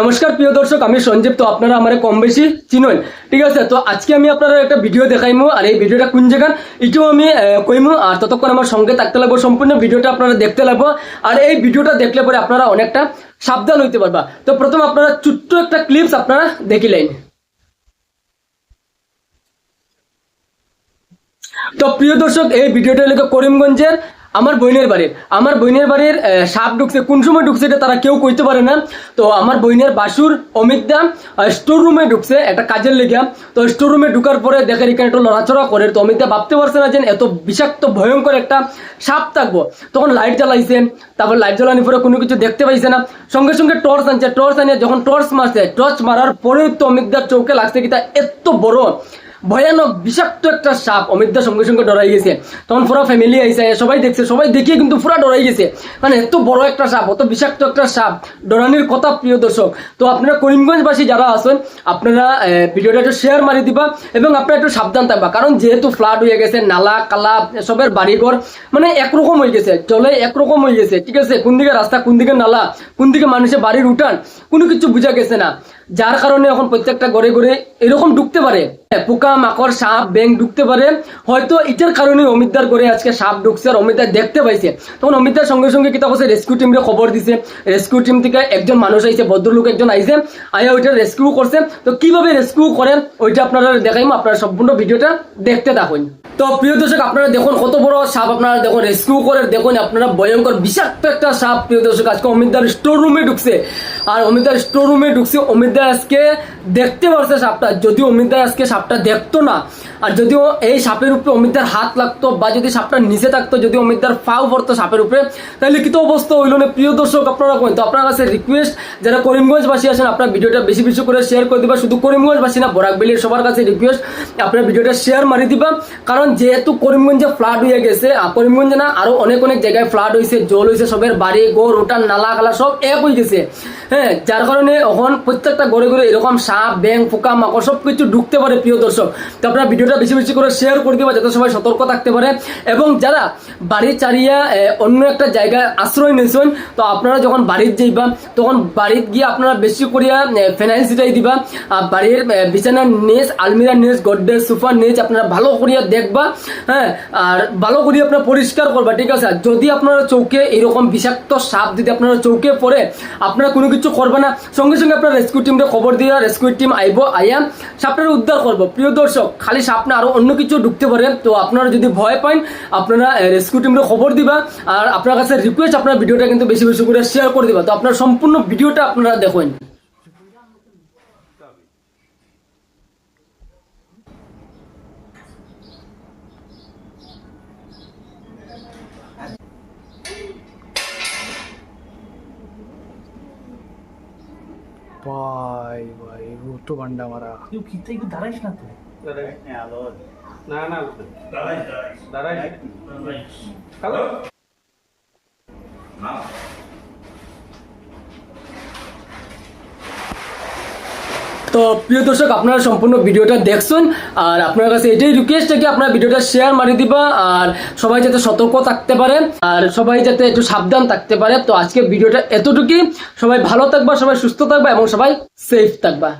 নমস্কার, প্রিয় দর্শক, আমি সঞ্জীব। তো আপনারা আমার কম বেশি চিনেন ঠিক আছে, তো আজকে আমি আপনারা একটা ভিডিও দেখাইমু, আর এই ভিডিওটা কোন জায়গার, এটাও আমি কইমু, আর ততক্ষণ আমার সঙ্গে থাকতে লাগবো। সম্পূর্ণ ভিডিওটা আপনারা দেখতে লাগবো। আর এই ভিডিওটা দেখলে পরে আপনারা অনেকটা সাবধান হইতে পারবা। তো প্রথম আপনারা ছোট্ট একটা ক্লিপস আপনারা দেখিলেন। তো প্রিয় দর্শক, এই ভিডিওটা লেগে করিমগঞ্জের আমার বইনের বাড়ির, আমার বইনের বাড়ির সাপ ঢুকছে, কোন সময় ঢুকছে এটা তারা কেউ কইতে পারে না। তো আমার বইনের বাসুর অমিত দা স্টোর রুমে ঢুকছে, একটা কাজের লেগে তো স্টোর রুমে ঢুকার পরে দেখে এখানে একটু লড়াচড়া করে, তো অমিত দা ভাবতে পারছে না যে এত বিষাক্ত, ভয়ঙ্কর একটা সাপ থাকব। তখন লাইট জ্বালাইছে, তারপর লাইট জ্বালানোর পরে কোনো কিছু দেখতে পাইছে না। সঙ্গে সঙ্গে টর্চ আনছে টর্চ আনিয়ে যখন টর্চ মারছে টর্চ মারার পরেও তো অমিত দার চৌকে লাগছে কি তা এত বড়। ভয়ানক বিষাক্ত একটা সাপ অমিতদা সঙ্গে সঙ্গে ডরাই গেছে। তখন পুরো ফ্যামিলি আইসে সবাই দেখছে, সবাই দেখিয়ে কিন্তু পুরো ডরাই গেছে। মানে এত বড় একটা সাপ, অত বিষাক্ত একটা সাপ ডরানির কথা প্রিয় দর্শক তো আপনারা করিমগঞ্জবাসী যারা আছেন, আপনারা ভিডিওটা একটু শেয়ার মারি দিবা এবং আপনারা একটু সাবধান থাকবা। কারণ যেহেতু ফ্লাড হয়ে গেছে, নালা কালা সবের বাড়িঘর মানে একরকম হয়ে গেছে চলে একরকম হয়ে গেছে। ঠিক আছে কোন দিকে রাস্তা কোন দিকে নালা কোন দিকে মানুষের বাড়ির উঠান, কোনো কিছু বোঝা গেছে না। যার কারণে এখন প্রত্যেকটা ঘরে ঘরে এরকম ঢুকতে পারে। পোকা, মাকড়, সাপ ব্যাং ঢুকতে পারে। হয়তো এটার কারণে অমিতদার ঘরে আজকে সাপ ঢুকছে আর অমিতদার দেখতে পাইছে। তখন অমিতদার সঙ্গে সঙ্গে কিতা করছে রেস্কিউ টিমরে খবর দিছে। রেস্কিউ টিম থেকে একজন মানুষ আইছে, ভদ্রলোক একজন আইছে। আয়া ওইটা রেস্কিউ করছে। তো কীভাবে রেস্কিউ করে, ওইটা আপনারা দেখাইমো। আপনারা সম্পূর্ণ ভিডিওটা দেখতে থাকুন। তো প্রিয় দর্শক, আপনারা দেখুন কত বড় সাপ আপনারা দেখুন রেস্কিউ করে। দেখুন, আপনারা ভয়ঙ্কর বিষাক্ত একটা সাপ। প্রিয় দর্শক, আজকে অমিতদার স্টোর রুমে ঢুকছে। আর অমিতদার স্টোর রুমে ঢুকছে অমিতদার আজকে দেখতে পারছে সাপটা। যদি অমিতদার আজকে সাপটা দেখতো না, আর যদিও এই সাপের উপরে অমিতদার হাত লাগতো বা যদি সাপটা নিচে থাকতো, যদি অমিতদার ফাও পড়তো সাপের উপরে, তাহলে কি তো অবস্থা হইল না? প্রিয় দর্শক, আপনারা করেন তো আপনার কাছে রিকোয়েস্ট যারা করিমগঞ্জবাসী আছেন, আপনার ভিডিওটা বেশি বেশি করে শেয়ার করে দিবা। শুধু করিমগঞ্জবাসী না বরাকবেলির সবার কাছে রিকোয়েস্ট আপনার ভিডিওটা শেয়ার মারি দিবা। কারণ যেহেতু করিমগঞ্জে ফ্লাড হয়ে গেছে করিমগঞ্জে না আরও অনেক অনেক জায়গায় ফ্লাড হয়েছে জল হয়েছে সবের বাড়ি, গোর ওটার নালা কালা সব এক হয়ে গেছে। হ্যাঁ যার কারণে এখন প্রত্যেকটা ঘরে ঘরে এরকম সাপ ব্যাং পোকা, মাকড় সব কিছু ঢুকতে পারে, প্রিয় দর্শক। তো আপনারা ভিডিওটা বেশি বেশি করে শেয়ার করে দিবা যাতে সবাই সতর্ক থাকতে পারে। এবং যারা বাড়ি চারিয়া অন্য একটা জায়গায় আশ্রয় নিয়েছেন, তো আপনারা যখন বাড়ির যাইবা, তখন বাড়িত গিয়ে আপনারা বেশি করিয়া ফেনাইল ছিটাই দিবা। বাড়ির বিছানার নেজ আলমিরা নেজ গড্ডেজ সোফার নেজ আপনারা ভালো করিয়া দেখবা হ্যাঁ? আর ভালো করিয়া আপনারা পরিষ্কার করবা, ঠিক আছে? যদি আপনারা চৌকে এরকম বিষাক্ত সাপ যদি আপনারা চৌকে পড়ে, আপনারা কোনো কিছু করবে না। সঙ্গে সঙ্গে আপনারা রেস্কিউ টিমকে খবর দিয়ে রেস্কিউ টিম আইব আইয়া সাপটার উদ্ধার করব। প্রিয় দর্শক, খালি সাপ না, আরও অন্য কিছু ঢুকতে পারে। তো আপনারা যদি ভয় পান, আপনারা রেস্কিউ টিমকে খবর দিবা। আর আপনার কাছে রিকোয়েস্ট আপনার ভিডিওটা কিন্তু বেশি বেশি করে শেয়ার করে দিবা। তো আপনার সম্পূর্ণ ভিডিওটা আপনারা দেখুন। ভাই ভাই ও তো গান্ডা মারা। তুই কিতে একটু দাঁড়াইস না তুই? না না দাঁড়াই। হ্যালো? তো প্রিয় দর্শক, আপনারা সম্পূর্ণ ভিডিওটা দেখছেন। আর আপনার কাছে এটাই রিকোয়েস্ট কি আপনারা ভিডিওটা শেয়ার মারি দিবা আর সবাই যাতে সতর্ক থাকতে পারে আর সবাই যাতে একটু সাবধান থাকতে পারে। তো আজকে ভিডিওটা এতটুকুই। সবাই ভালো থাকবা, সবাই সুস্থ থাকবা এবং সবাই সেফ থাকবা।